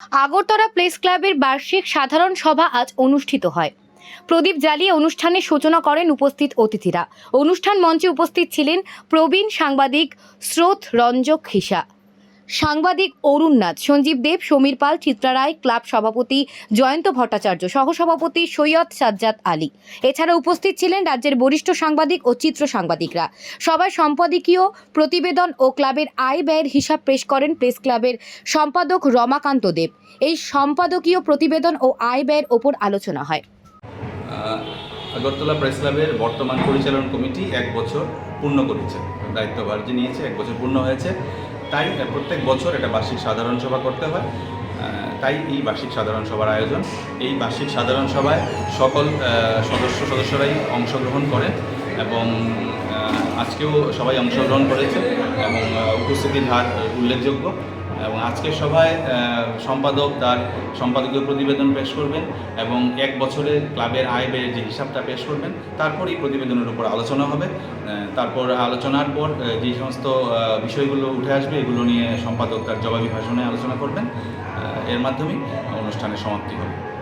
Agartala press ক্লাবের বার্ষিক সাধারণ সভা আজ অনুষ্ঠিত হয়। প্রদীপ জ্বালিয়ে অনুষ্ঠানের সূচনা করেন উপস্থিত অতিথিরা। অনুষ্ঠান মঞ্চে উপস্থিত ছিলেন প্রবীণ সাংবাদিক স্রোত রঞ্জক খিসা সাংবাদিক অরুণ নাথ সঞ্জীব দেব, সমীর পাল, চিত্রা রায়, ক্লাব সভাপতি জয়ন্ত ভট্টাচার্য, সহসভাপতি সৈয়দ সাজ্জাদ আলী। এছাড়া উপস্থিত ছিলেন রাজ্যের বরিষ্ঠ সাংবাদিক ও চিত্র সাংবাদিকরা। সবাই সম্পাদকীয় প্রতিবেদন ও ক্লাবের আয় ব্যয়ের হিসাব পেশ করেন প্রেস ক্লাবের সম্পাদক রমাকান্ত দেব। এই সম্পাদকীয় প্রতিবেদন ও আয় ব্যয়ের ওপর আলোচনা হয়। আগরতলা প্রেস ক্লাবের বর্তমান পরিচালন কমিটি এক বছর পূর্ণ করেছে। দায়িত্বভার যে নিয়েছে, এক বছর পূর্ণ হয়েছে। তাই প্রত্যেক বছর এটা বার্ষিক সাধারণ সভা করতে হয়। তাই এই বার্ষিক সাধারণ সভার আয়োজন। এই বার্ষিক সাধারণ সভায় সকল সদস্য সদস্যরাই অংশগ্রহণ করে এবং আজকেও সবাই অংশগ্রহণ করেছে এবং উপস্থিতির হার উল্লেখযোগ্য। এবং আজকের সভায় সম্পাদক তার সম্পাদকীয় প্রতিবেদন পেশ করবেন এবং এক বছরে ক্লাবের আয় ব্যয়ের যে হিসাবটা পেশ করবেন, তারপরই প্রতিবেদনের উপর আলোচনা হবে। তারপর আলোচনার পর যে সমস্ত বিষয়গুলো উঠে আসবে, এগুলো নিয়ে সম্পাদক তার জবাবি ভাষণে আলোচনা করবেন। এর মাধ্যমে অনুষ্ঠানের সমাপ্তি হবে।